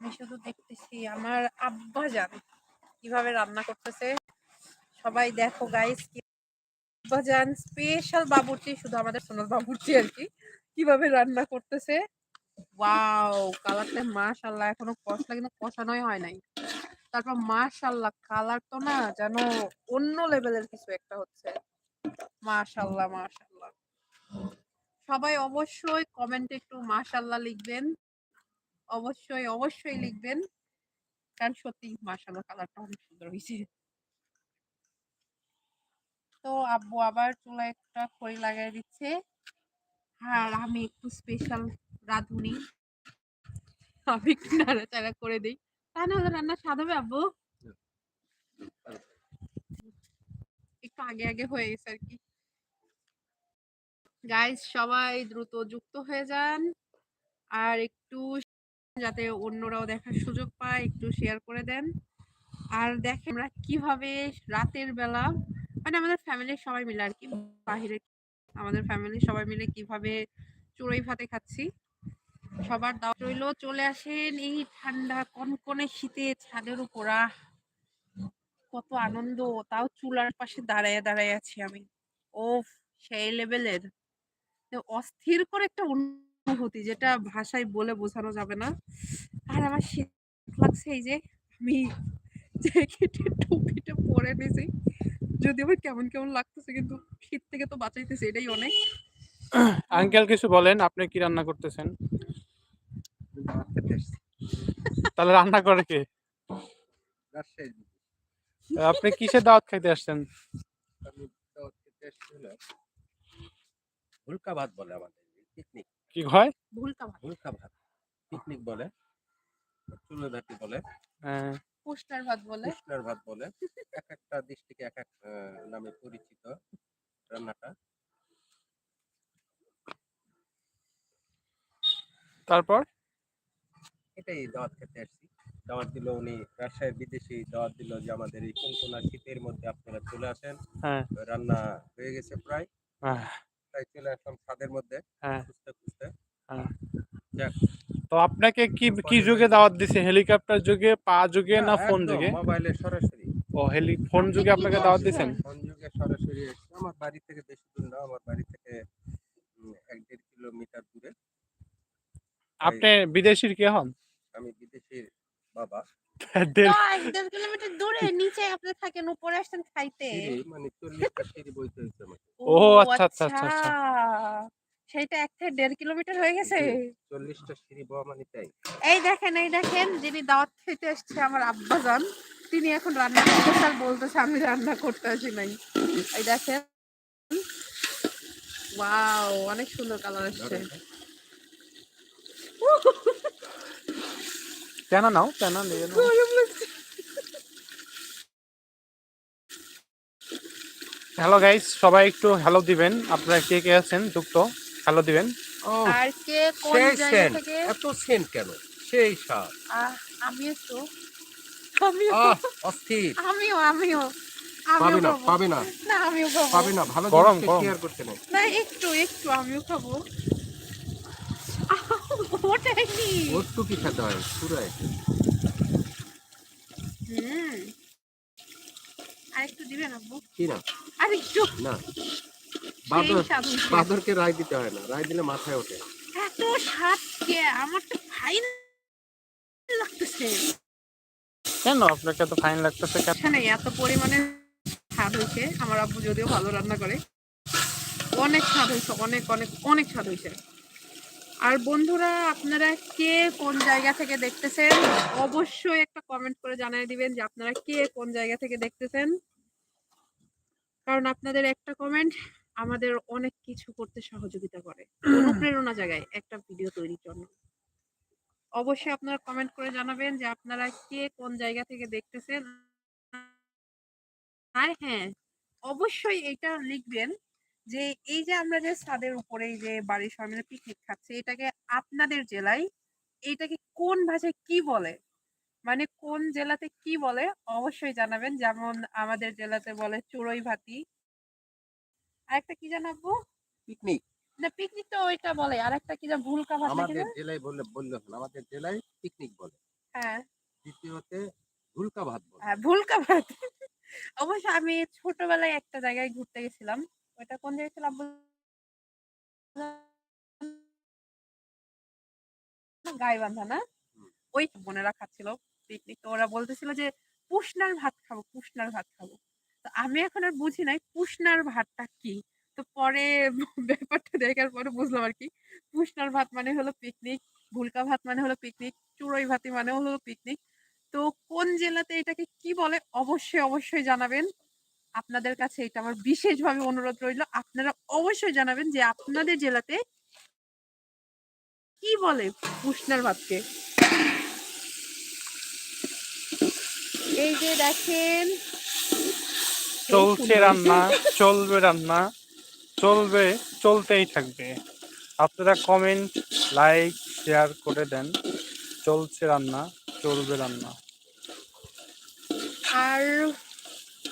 আমি শুধু দেখতেছি আমার আব্বা জান কীভাবে রান্না করতেছে। সবাই দেখো গাইস আব্বা জান স্পেশাল বাবুর্চি, শুধু আমাদের সোনার বাবুর্চি আর কি, কীভাবে রান্না করতেছে। ওয়াও কালারটা মাশাল্লাহ এখনও কষলা কিন্তু কষানোই হয় নাই। তারপর মাশাল্লাহ কালার তো না যেন অন্য লেভেলের কিছু একটা হচ্ছে। মাশাল্লাহ মাশাল্লাহ সবাই অবশ্যই কমেন্টে একটু মাশাল্লাহ লিখবেন। অবশ্যই অবশ্যই লিখবেন। কারণ সত্যি মাশাল্লাহ কালারটা অনেক সুন্দর হয়েছে তো আব্বু আবার চুলায় একটা খড়ি লাগাই দিচ্ছে। আর আমি একটু স্পেশাল রাঁধুনি। আমি একটু নাড়াচাড়া করে দিই। তা না হলে রান্না স্বাদ হবে আব্বু? একটু আগে আগে হয়ে গেছে আর কি। গাইস সবাই দ্রুত যুক্ত হয়ে যান। আর একটু যাতে অন্যরাও দেখার সুযোগ পায়, একটু শেয়ার করে দেন। আর দেখেন আমরা কীভাবে রাতের বেলা মানে আমাদের ফ্যামিলির সবাই মিলে আর কি, বাহিরে আমাদের ফ্যামিলির সবাই মিলে কীভাবে চড়ুই ভাতে খাচ্ছি। সবার দাওয়াত রইল, চলে আসেন এই ঠান্ডা কনকনে শীতে ছাদের উপর। কত আনন্দ, তাও চুলার পাশে দাঁড়ায় দাঁড়ায় আছি আমি। ও সেই লেভেলের অস্থির করে একটা অনুভূতি যেটা ভাষায় বলে বোঝানো যাবে না। আর আমার শীত লাগছে এই যে আমি জ্যাকেটে টুপিটা পরে নিয়েছি যদি আমার কেমন কেমন লাগতেছে কিন্তু শীত থেকে তো বাঁচাইতেছে এটাই অনেক। আঙ্কেল কিছু বলেন আপনি কি রান্না করতেছেন? তাহলে রান্না করে কে? আপনি কিসের দাওয়াত খাইতে আসছেন? ভুলকা ভাত বলে আমাদের পিকনিক কি হয়? ভুলকা ভাত ভুলকা ভাত পিকনিক বলে। চুলো ভাতি বলে পোস্টার ভাত বলে। ভাত বলে। এক একটা ডিস্ট্রিক্টে এক এক নামে পরিচিত রান্নাটা। তারপর? এটাই দাওয়াত খেতে আসছি। দাওয়াত দিল উনি রাজশাহীর বিদেশি দাওয়াত দিল যে আমাদের এই কোনকোনা শীতের মধ্যে আপনারা চলে আসেন। হ্যাঁ। রান্না হয়ে গেছে প্রায়। তাই চলে আসলাম ছাদের মধ্যে হ্যাঁ। খুঁজতে খুঁজতে। হ্যাঁ। তো আপনাকে কি কি যুগে দাওয়াত দিছে? হেলিকপ্টার যুগে পা যুগে না ফোন যুগে? মোবাইলে সরাসরি। ও হেলি ফোন যুগে আপনাকে দাওয়াত দিছেন? ফোন যুগে সরাসরি আমার বাড়ি থেকে বেশি দূর না আমার বাড়ি থেকে এক দেড় কিলোমিটার দূরে। আপনি বিদেশির কে হন? আমি বিদেশির বাবা। দেড়- দেড় কিলোমিটার দূরে নিচে আপনি থাকেন উপরে আসছেন খাইতে। মানে চল্লিশটা সিঁড়ি বইতে হয়েছে আমাকে। ও, আচ্ছা, আচ্ছা, আচ্ছা, আচ্ছা। সেটা এক থেকে দেড় কিলোমিটার হয়ে গেছে? চল্লিশটা সিঁড়ি বওয়া মানে তাই। এই দেখেন এই দেখেন যিনি দাওয়াত খেতে এসছে আমার আব্বা যান তিনি এখন রান্না করতেছে আর বলতেছে আমি রান্না করতে আসি নাই। এই দেখেন। ওয়াও অনেক সুন্দর কালার আসছে। ধরেন। কেন নাও? কেন? নিয়ে নাও। গরম লাগছে হ্যালো গাইস সবাই একটু হ্যালো দিবেন। আপনারা কে কে আছেন? যুক্ত। হ্যালো দিবেন। ও আর কে কোন জায়গা সেন্ট থেকে? এত সেন্ট কেন? সেই আমিও তো আমিও। অস্থির। আমিও আমিও। পাবে না পাবে না। না আমিও খাব। পাবে না ভালো গরম, শেয়ার করতে নেই। না একটু একটু আমিও খাব। ওটাই কি খেতে হয় হুম। আর দিবেন আব্বু? কি না? আর না। বাদর বাদরকে রায় দিতে হয় না। রায় দিলে মাথায় ওঠে। এত স্বাদ কে? আমার তো ফাইন লাগতেছে। কেন? আপনাকে তো ফাইন লাগতেছে কেন? এত পরিমাণে স্বাদ হয়েছে। আমার আব্বু যদিও ভালো রান্না করে। অনেক স্বাদ হয়েছে অনেক অনেক অনেক স্বাদ হয়েছে। আর বন্ধুরা আপনারা কে কোন জায়গা থেকে দেখতেছেন? অবশ্যই একটা কমেন্ট করে জানিয়ে দিবেন যে আপনারা কে কোন জায়গা থেকে দেখতেছেন। কারণ আপনাদের একটা কমেন্ট আমাদের অনেক কিছু করতে সহযোগিতা করে। অনুপ্রেরণা জায়গায় একটা ভিডিও তৈরির জন্য। অবশ্যই আপনারা কমেন্ট করে জানাবেন যে আপনারা কে কোন জায়গা থেকে দেখতেছেন। আর হ্যাঁ অবশ্যই এটা লিখবেন যে এই যে আমরা যে ছাদের উপরে এই যে বাড়ির সবাই মিলে পিকনিক খাচ্ছি এটাকে আপনাদের জেলায় এটাকে কোন ভাষায় কি বলে? মানে কোন জেলাতে কি বলে অবশ্যই জানাবেন। যেমন আমাদের জেলাতে বলে চড়ুই ভাতি আরেকটা কি জানাব পিকনিক। না পিকনিক তো ওইটা বলে। আর একটা কি ভুলকা ভাষা কি আমাদের জেলায় বললে বললে আমাদের জেলায় পিকনিক বলে। হ্যাঁ। দ্বিতীয়তে ভুলকা ভাত বলে। হ্যাঁ ভুলকা ভাত। অবশ্য আমি ছোটবেলায় একটা জায়গায় ঘুরতে গেছিলাম। ওটা কোন জায়গায় ছিল আব্বু? গাইবান্ধা না? ওই বোনেরা খাচ্ছিল পিকনিক ওরা বলতেছিল যে, পুষনার ভাত খাব, পুষনার ভাত খাব। তো আমি এখন আর বুঝি নাই পুষনার ভাতটা কি। তো পরে ব্যাপারটা দেখার পরে বুঝলাম আর কি। পুষনার ভাত মানে হলো পিকনিক ভুলকা ভাত মানে হলো পিকনিক চুড়ই ভাতি মানে হলো পিকনিক তো কোন জেলাতে এটাকে কি বলে অবশ্যই অবশ্যই জানাবেন। আপনাদের কাছে এটা আমার বিশেষভাবে অনুরোধ রইল। আপনারা অবশ্যই জানাবেন যে আপনাদের জেলাতে কি বলে পুষনার ভাতকে। এই যে দেখেন চলছে রান্না চলবে রান্না চলবে চলতেই থাকবে। আপনারা কমেন্ট লাইক শেয়ার করে দেন। চলছে রান্না চলবে রান্না। আর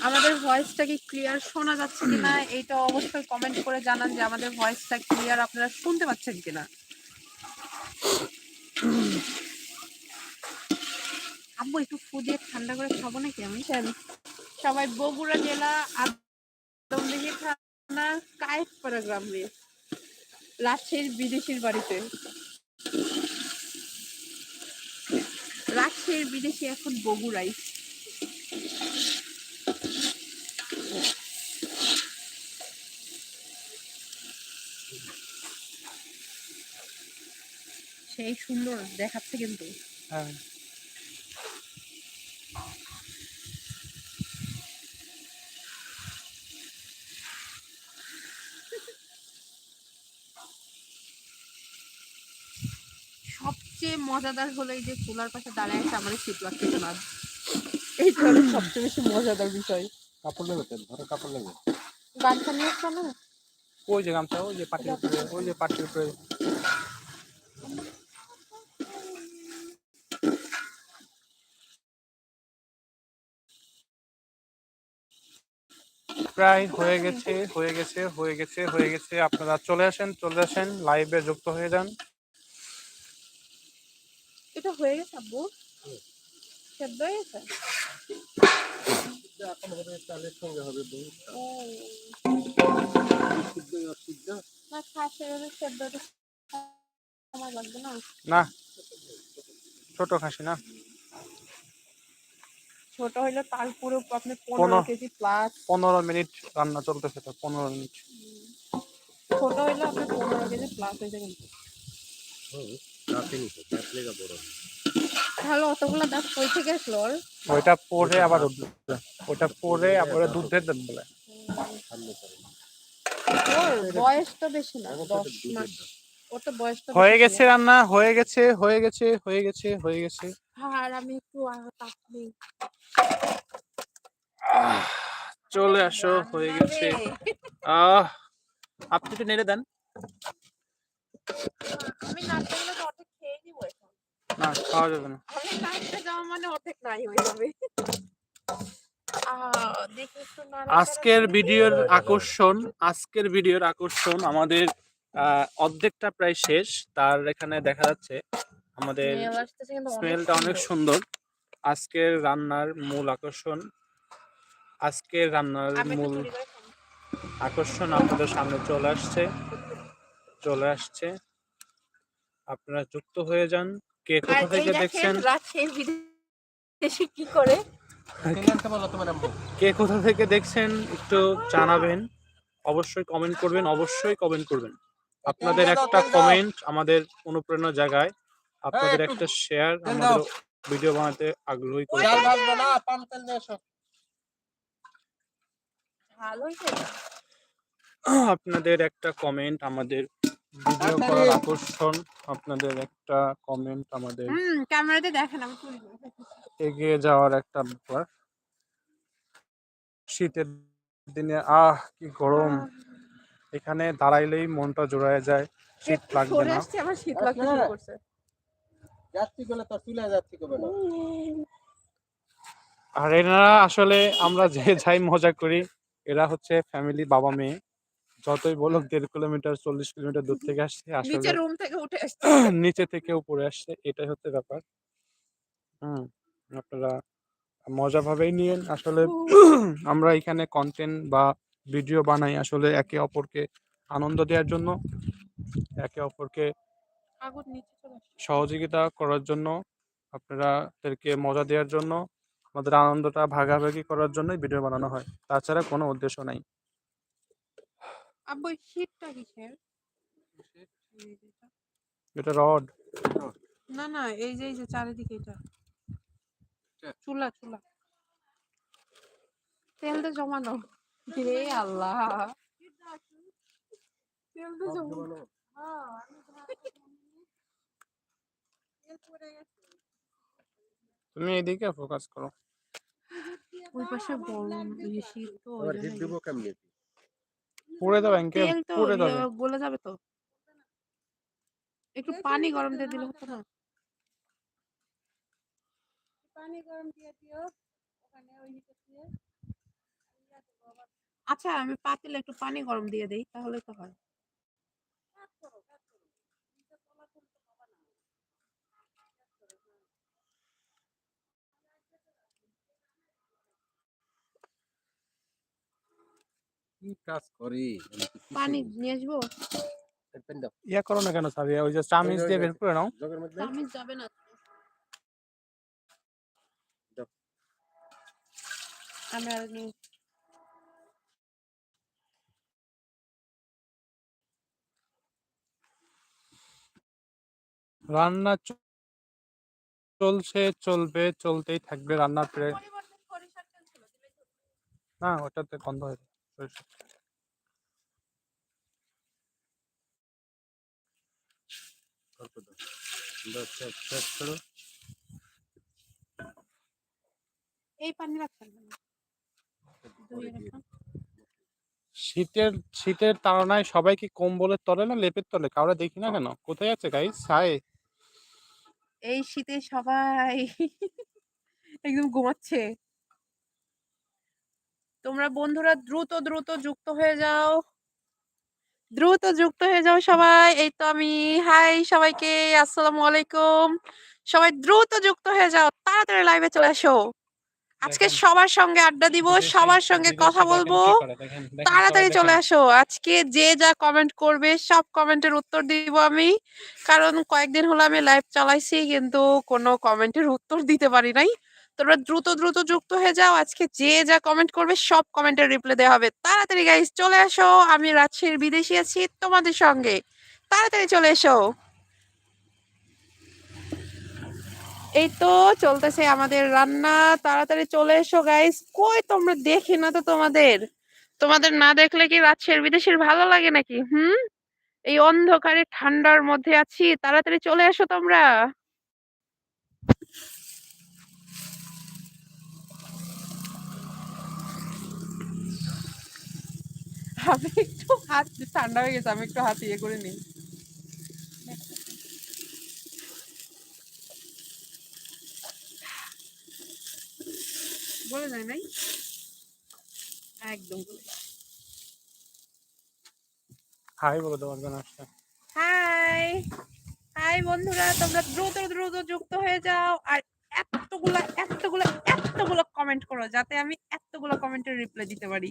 আমাদের ভয়েসটা কি ক্লিয়ার শোনা যাচ্ছে কিনা এইটা অবশ্যই কমেন্ট করে জানান যে আমাদের ভয়েসটা ক্লিয়ার আপনারা শুনতে পাচ্ছেন কিনা। আব্বু একটু ফুদিয়ে ঠান্ডা করে খাব নাকি আমি? সবাই বগুড়া জেলা আদমদিঘি থানা কায়েতপাড়া গ্রাম। দিয়ে রাজশাহীর বিদেশির বাড়িতে। রাজশাহীর বিদেশি এখন বগুড়াই। সেই সুন্দর দেখাচ্ছে কিন্তু। হ্যাঁ সবচেয়ে মজাদার হলো এই যে চুলার পাশে দাঁড়ায় আছে আমার শীত লাগতেছে না এইটা হলো সবচেয়ে বেশি মজাদার বিষয়। কাপড় তো ধরো কাপড় নেবে। গানটা নিয়ে আসছো না? ওই যে গামছা ওই যে পাটির উপরে ওই যে পাটির উপরে। প্রায় হয়ে গেছে হয়ে গেছে হয়ে গেছে হয়ে গেছে। আপনারা চলে আসেন চলে আসেন লাইভে যুক্ত হয়ে যান। এটা হয়ে গেছে আব্বু? সেদ্ধ হয়ে গেছে? এখন হবে চালের সঙ্গে হবে দুধ ও সিদ্ধ অসিদ্ধ না। ছোট খাসি না? ছোট হইলে তার পুরো আপনি পনেরো কেজি প্লাস পনেরো মিনিট রান্না চলতেছে তো পনেরো মিনিট। ছোট হইলে আপনার পনেরো কেজি প্লাস হয়েছে কিন্তু তাহলে অতগুলো দাঁত কই থেকে আসলো ওইটা পরে আবার পরে আবার দুধের বলে। বয়স তো বেশি না দশ মাস। তো তো হয়ে গেছে রান্না হয়ে গেছে হয়ে গেছে হয়ে গেছে হয়ে গেছে। আর আমি একটু চলে আসো হয়ে গেছে। আহ আপনি একটু নেড়ে দেন। আমি নাচতে গেলে অর্ধেক খেয়ে নিবো এখন। না খাওয়া যাবে না। আমি নাচতে যাওয়া মানে অর্ধেক নাই হয়ে যাবে। আজকের ভিডিওর আকর্ষণ আজকের ভিডিওর আকর্ষণ আমাদের অর্ধেকটা প্রায় শেষ। তার এখানে দেখা যাচ্ছে আমাদের স্মেলটা অনেক সুন্দর। আজকের রান্নার মূল আকর্ষণ আজকের রান্নার মূল। আকর্ষণ আপনাদের সামনে চলে আসছে। চলে আসছে। আপনারা যুক্ত হয়ে যান। কে কোথা থেকে দেখছেন? রাজশাহীর বিদেশি কি করে? কে কোথা থেকে দেখছেন একটু জানাবেন। অবশ্যই কমেন্ট করবেন অবশ্যই কমেন্ট করবেন। আপনাদের একটা কমেন্ট আমাদের অনুপ্রেরণা জায়গায় আপনাদের একটা শেয়ার আমাদের ভিডিও বানাতে আগ্রহী করে আপনাদের একটা কমেন্ট আমাদের ভিডিও করার আকর্ষণ আপনাদের একটা কমেন্ট আমাদের ক্যামেরাতে দেখেন আমি। এগিয়ে যাওয়ার একটা ব্যাপার। শীতের দিনে আহ কি গরম। এখানে দাঁড়াইলেই মনটা জোড়ায় যায় শীত লাগবে না। আমার শীত লাগতে শুরু করছে। যাচ্ছি গেলে তো চুলে যাচ্ছি কবে না আর এনারা আসলে আমরা যে যাই মজা করি এরা হচ্ছে ফ্যামিলি বাবা মেয়ে যতই বলুক দেড় কিলোমিটার চল্লিশ কিলোমিটার দূর থেকে আসছে আসলে নিচে রুম থেকে উঠে আসছে। নিচে থেকে উপরে আসছে এটাই হচ্ছে ব্যাপার। হুম আপনারা মজাভাবেই নিয়েন। আসলে আমরা এখানে কন্টেন্ট বা ভিডিও বানাই আসলে একে অপরকে আনন্দ দেওয়ার জন্য একে অপরকে। সহযোগিতা করার জন্য আপনারাদেরকে মজা দেওয়ার জন্য আমাদের আনন্দটা ভাগাভাগি করার জন্যই ভিডিও বানানো হয়। তাছাড়া কোনো উদ্দেশ্য নাই। আব্বু শীতটা কিসের? এটা। রড। না না এই যে এই যে চারিদিকে এটা। এটা? চুলা চুলা। তেল তো জমানো হে আল্লাহ। তেল তো জমানো তুমি এদিকে ফোকাস করো। ওই পাশে গরম এই শীত তো হিট দিব কেমনি? পুড়ে যাবে ব্যাংকে তেল তো পুড়ে যাবে। ইয়ে গলে যাবে তো। একটু পানি গরম দিয়ে দিলে হতো না? পানি গরম দিয়ে দিও ওখানে ওই নিচে দিয়ে আচ্ছা আমি পাতিলে একটু পানি গরম দিয়ে দেই তাহলে তো হয় কাজ করো কাজ করো নিচে তলা তুলতে হবে না কি কাজ করি? পানি নিয়ে আসব? ইয়া করো না কেন সাবিয়া ওই যে চামিচ দিয়ে বের করে নাও। যাবে না। রান্না চলছে চলবে চলতেই থাকবে রান্নার না ওটাতে গন্ধ হয়ে এই পানি রাখছেন। শীতের শীতের তাড়নায় সবাই কি কম্বলের তলে না লেপের তলে? কাউরে দেখি না কেন? কোথায় আছে গাইস হাই এই শীতে সবাই একদম ঘুমাচ্ছে। তোমরা বন্ধুরা দ্রুত দ্রুত যুক্ত হয়ে যাও। দ্রুত যুক্ত হয়ে যাও সবাই। এই তো আমি হাই সবাইকে আসসালামু আলাইকুম। সবাই দ্রুত যুক্ত হয়ে যাও তাড়াতাড়ি লাইভে চলে আসো। আজকে সবার সঙ্গে আড্ডা দিব সবার সঙ্গে কথা বলব। তাড়াতাড়ি চলে আসো। আজকে যে যা কমেন্ট করবে সব কমেন্টের উত্তর দিব আমি। কারণ কয়েকদিন হলো আমি লাইভ চালাইছি কিন্তু কোনো কমেন্টের উত্তর দিতে পারি নাই। তোমরা দ্রুত দ্রুত যুক্ত হয়ে যাও। আজকে যে যা কমেন্ট করবে সব কমেন্টের রিপ্লাই দেওয়া হবে। তাড়াতাড়ি গাইস চলে আসো আমি রাজশাহীর বিদেশি আছি তোমাদের সঙ্গে। তাড়াতাড়ি চলে এসো। এই তো চলতেছে আমাদের রান্না। তাড়াতাড়ি চলে এসো গাইস কই তোমরা দেখি না তো তোমাদের? তোমাদের না দেখলে কি রাজশাহীর বিদেশের ভালো লাগে নাকি? হুম? এই অন্ধকারে ঠান্ডার মধ্যে আছি। তাড়াতাড়ি চলে এসো তোমরা। আমি একটু হাত ঠান্ডা হয়ে গেছে আমি একটু হাত ইয়ে করে নিই। বলে যায় নাই? একদম হাই বলে দেওয়ার জন্য আসছে। হাই। হাই বন্ধুরা তোমরা দ্রুত দ্রুত যুক্ত হয়ে যাও আর এতগুলা এতগুলা এতগুলো কমেন্ট করো যাতে আমি এতগুলো কমেন্টের রিপ্লাই দিতে পারি।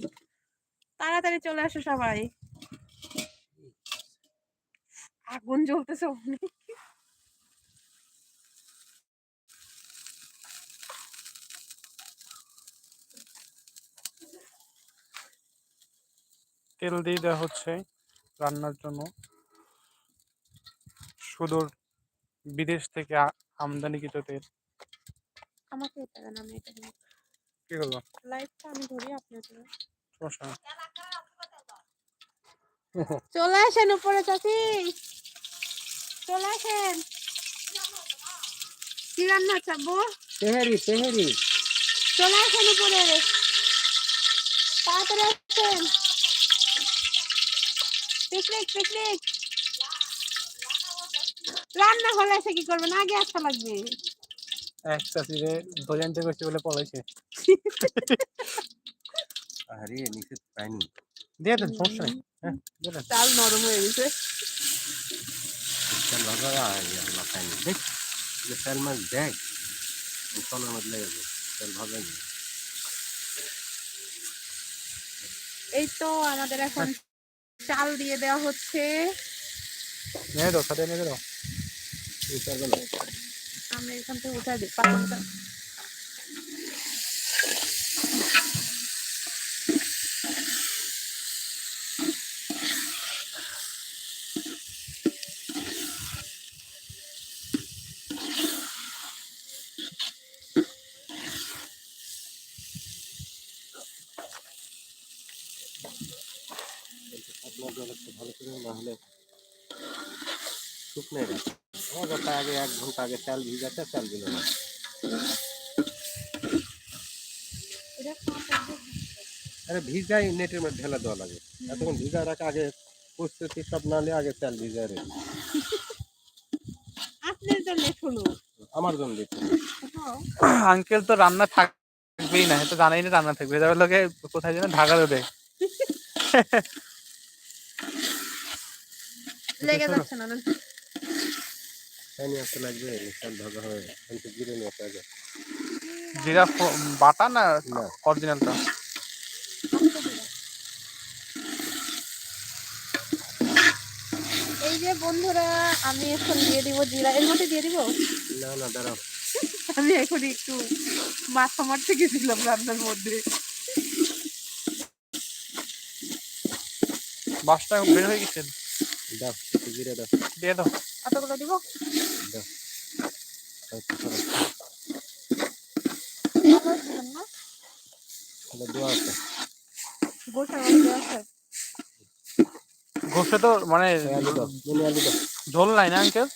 তাড়াতাড়ি চলে আসো সবাই। আগুন জ্বলতেছে অনেক। তেল দিয়ে দেওয়া হচ্ছে রান্নার জন্য। সুদূর বিদেশ থেকে আমদানিকৃত তেল। আমাকে এটা দেন আমি এটা কি করব লাইভটা আমি ধরি আপনি ধরুন। চলে আসেন উপরে চাচি। চলে আসেন। কি রান্না চাবো? তেহেরি তেহেরি চলে আসেন উপরে। তাড়াতাড়ি আসেন। Picnic picnic. রান্না হলে এসে কি করবেন? আগে আসতে লাগবে। এক চাষিরে দোজানতে করছে বলে পলাইছে। আরে নিচে পানি দিয়ে দেন সমস্যা নেই। হ্যাঁ চাল নরম হয়ে গেছে। লাগা আল্লাহ পানি দেখ যে তেল মাছ দেখ তলার মধ্যে লেগে যাবে তেল ভালো এই তো আমাদের এখন চাল দিয়ে দেওয়া হচ্ছে। নিয়ে দাও সাথে নিয়ে দাও আমরা এখান থেকে উঠাই দিই পাতাটা শুকনো গেছে আমার কথা আগে এক ঘণ্টা আগে চাল ভিজাতে চাল দিল না। আরে ভিজাই নেটের মধ্যে ঢেলা দেওয়া লাগে। এতক্ষণ ভিজা রাখা আগে প্রস্তুতি সব না হলে আগে চাল ভিজায় রে আপনার জন্য শুনো। আমার জন্য আঙ্কেল তো রান্না থাকবেই না তো জানাই না রান্না থাকবে। যাবে লোকে কোথায় যেন ঢাকা দেবে লেগে যাচ্ছে না। না আসতে লাগবে চাল ভাজা কিন্তু জিরে নিয়ে আসতে আগে জিরা বাটা না না। অরিজিনালটা এই যে বন্ধুরা আমি এখন দিয়ে দিব জিরা। এর মধ্যে দিয়ে দিব? না না দাঁড়াও। আমি এখন একটু মাথা মারতে গেছিলাম রান্নার মধ্যে। বাসটা বের হয়ে গেছে? দাও জিরে দাও। দিয়ে দাও। দিব? দাও তাহলে দোয়া আছে। গোসে তো মানে ঝোল নাই না আঙ্কেল?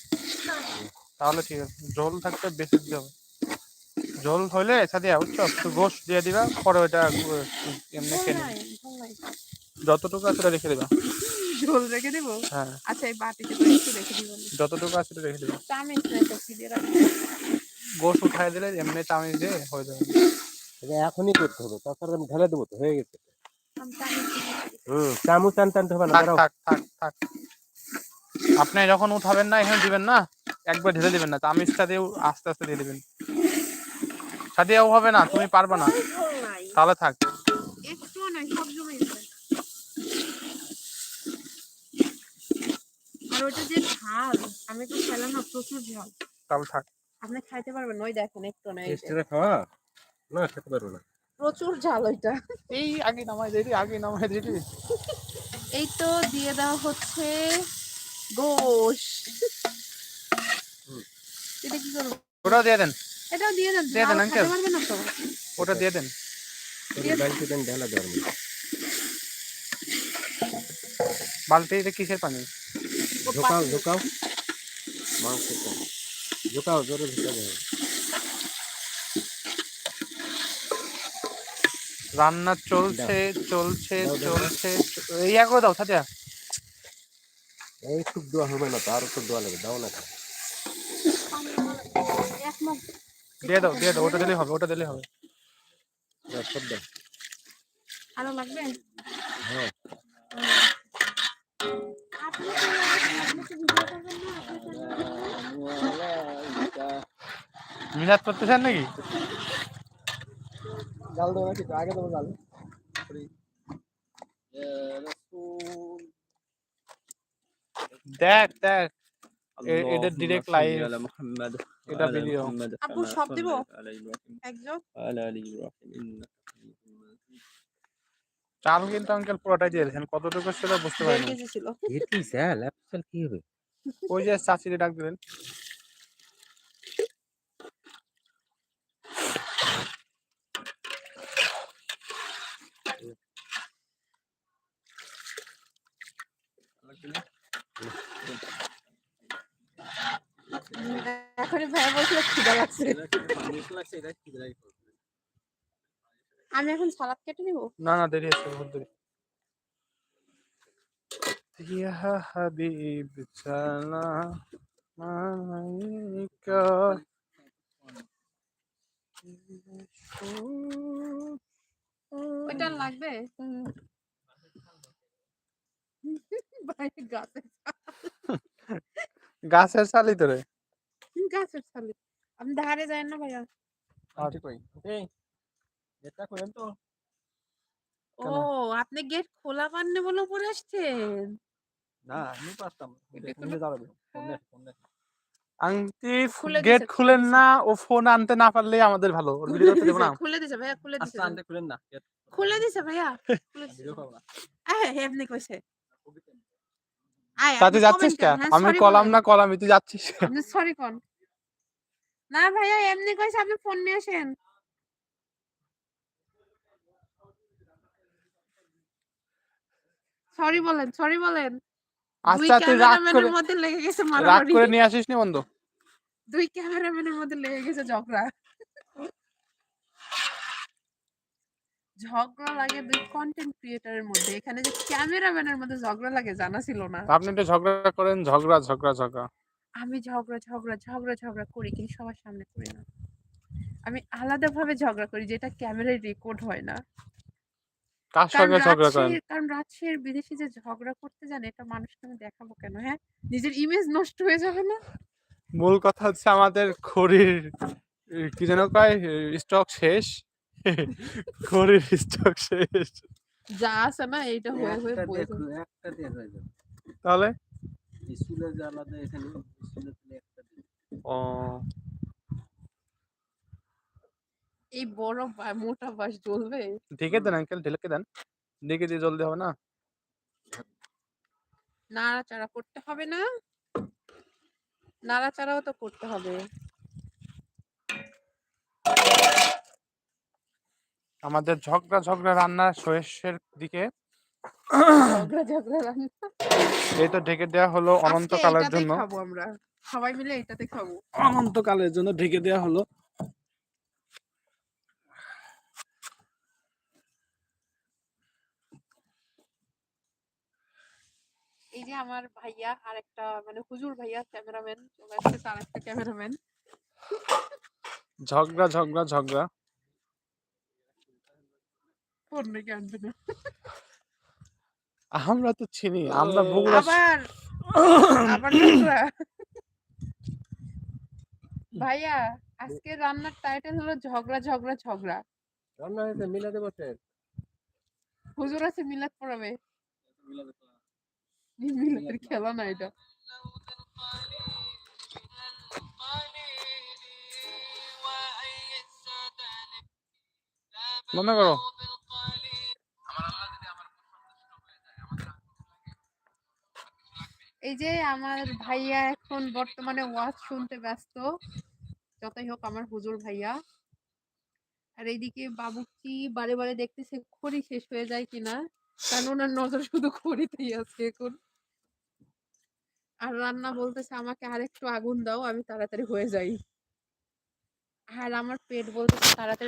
তাহলে ঠিক আছে ঝোল থাকতে বেশি দিতে হবে। ঝোল হইলে সাথে বুঝছ? একটু গোস দিয়ে দিবা পরে ওইটা এমনি খেয়ে। যতটুকু আছে ওটা রেখে দিবা। ঝোল রেখে দিব? হ্যাঁ। আচ্ছা এই বাটিতে একটু রেখে দিব। যতটুকু আছে রেখে দিবা। চামিচ তো দিয়ে রাখব? গোস উঠাই দিলে এমনি চামিচ দিয়ে হয়ে যাবে। এটা এখনই করতে হবে তাছাড়া আমি ঢেলে দেবো তো হয়ে গেছে। রাখি। হুম চামচ আনতে হবে না থাক থাক থাক থাক। আপনি যখন উঠাবেন না এখানে দিবেন না? একবার ঢেলে দিবেন না চামিচটা দিয়ে আস্তে আস্তে দিয়ে দিবেন। সাদিয়াও হবে না তুমি পারবে না। তাহলে থাক একটুও নাই সব জমে গেছে ওটা যে ঝাল আমি তো খেলাম না প্রচুর ঝাল। তাহলে থাক। আপনি খাইতে পারবেন? ওই দেখেন একটু যে। টেস্টের খাওয়া? না খেতে পারব না। প্রচুর ঝাল ওইটা। এই আগে নামাই আগে নামাই এই তো দিয়ে দেওয়া হচ্ছে গোশ। এটা কি করব? ওটাও দিয়ে দেন। এটাও দিয়ে দেন দিয়ে দেন, ঝাল uncle। খেতে পারবে না তো? ওটা দিয়ে দেন। দিয়ে বালতি দেন ঢেলা বালতিতে কিসের পানি? ও ঝোকাও পাতিল। ঝোকাও মাংস ঝোকাও জোরে ঝোকাও রান্না চলছে চলছে। চলছে। এই এক দাও সাথিয়া এই টুক দেওয়া হবে না তো আরও তো দেওয়া লাগে দাও না। দিয়ে দাও দিয়ে দাও ওটা দিলেই হবে ওটা দিলেই হবে। দাও, সব দাও। আরও লাগবে? হ্যাঁ। মিলাদ করতেছেন নাকি? জাল দেবো নাকি? আগে দেবো জাল। দেখ দেখ। এটা direct live. এটা video. আপু, সব দিব? একজন? চাল কিন্তু আঙ্কেল পুরোটাই দিয়ে দিয়েছেন। কতটুকু ছিল বুঝতে পারিনি। কেজি ছিল। কি স্যার? ল্যাপটপ কি হবে? ওই যে চাচিরে ডাক দিলেন। এখনই ভাইয়া বলছিল খিদা লাগছে। আমি এখন সালাদ কেটে নিব? না না দেরি আছে বহুত দেরি। মালাইকা ওইটা লাগবে? ভাই গাছের চালি তোরে গাছের ছালে আপনি ধারে যায় না ভাইয়া। আর কই। এই গেটটা খুলেন তো। ও আপনি গেট খোলা পাননি বলে উপরে আসছেন? না আমি পারতাম আংটি গেট খুলেন না ও ফোন আনতে না পারলে আমাদের ভালো। ওর ভিডিও করতে দেবো না? খুলে দিছে ভাইয়া খুলে দিছে। আচ্ছা আনতে খুলেন না খুলে দিছে ভাইয়া খুলে দিছে। ভিডিও করব না। আয় এমনি কইছে। তাতে যাচ্ছিস কে? হ্যাঁ, আমি কলাম না কলাম তুই যাচ্ছিস আপনি সরি কোন না ভাইয়া এমনি কইছে আপনি ফোন নিয়ে আসেন। সরি বলেন সরি বলেন। আচ্ছা তুই রাগ করে মধ্যে লেগে গেছে রাগ করে নিয়ে আসিস নি বন্ধু? দুই ক্যামেরাম্যানের মধ্যে লেগে গেছে ঝগড়া। ঝগড়া লাগে দুই কন্টেন্ট ক্রিয়েটারের মধ্যে। এখানে যে ক্যামেরাম্যানের মধ্যে ঝগড়া লাগে জানা ছিল না। আপনি একটু ঝগড়া করেন ঝগড়া ঝগড়া ঝগড়া। আমি ঝগড়া ঝগড়া ঝগড়া ঝগড়া করি কিন্তু সবার সামনে করি না। আমি আলাদাভাবে ঝগড়া করি যেটা ক্যামেরায় রেকর্ড হয় না। কার কারণ সঙ্গে ঝগড়া করেন? কারণ রাজশাহীর বিদেশি যে ঝগড়া করতে জানে এটা মানুষকে আমি দেখাবো কেন হ্যাঁ? নিজের ইমেজ নষ্ট হয়ে যাবে না? মূল কথা হচ্ছে আমাদের খড়ির এ, কি যেন কয় স্টক শেষ। খড়ির স্টক শেষ। যা আছে না এইটা হয়ে হয়ে একটা দিয়ে যাবে। একটা দিয়ে হয়ে যাবে। তাহলে? এখানে একটা দিয়ে। ও। এই বড় বা- মোটা বাস জ্বলবে? ঢেকে দেন আঙ্কেল ঢেকে দেন। ঢেকে দিয়ে জলদি হবে না? নাড়াচাড়া করতে হবে না? নাড়াচাড়াও তো করতে হবে। আমাদের ঝগড়া ঝগড়া রান্না শেষের দিকে। ঝগড়া ঝগড়া রান্না? এই তো ঢেকে দেওয়া হলো আজকে অনন্তকালের এটাতেই জন্য। খাব আমরা। সবাই মিলে এটাতে খাব। অনন্তকালের জন্য ঢেকে দেওয়া হলো। এই যে আমার ভাইয়া আর একটা মানে হুজুর ভাইয়া ক্যামেরাম্যান চলে আসছে আর একটা ক্যামেরাম্যান। ঝগড়া ঝগড়া ঝগড়া। আমরা তো চিনি আমরা বগুড়া আবার আবার ভাইয়া আজকে রান্নার টাইটেল হলো ঝগড়া ঝগড়া ঝগড়া। রান্না হয়েছে মিলাতে বসে। হুজুর আছে মিলাদ পড়াবে। মিলাদের খেলা না এটা মনে করো এই যে আমার ভাইয়া এখন বর্তমানে ওয়াজ শুনতে ব্যস্ত। যতই হোক আমার হুজুর ভাইয়া। আর এইদিকে বাবুর্চি বারে বারে দেখতেছে খড়ি শেষ হয়ে যায় কিনা। কারণ ওনার নজর শুধু খড়িতেই আছে এখন। আর রান্না বলতেছে, আমাকে আর একটু আগুন দাও, আমি তাড়াতাড়ি হয়ে যাই। আর আমার পেট বলতেছে, তাড়াতাড়ি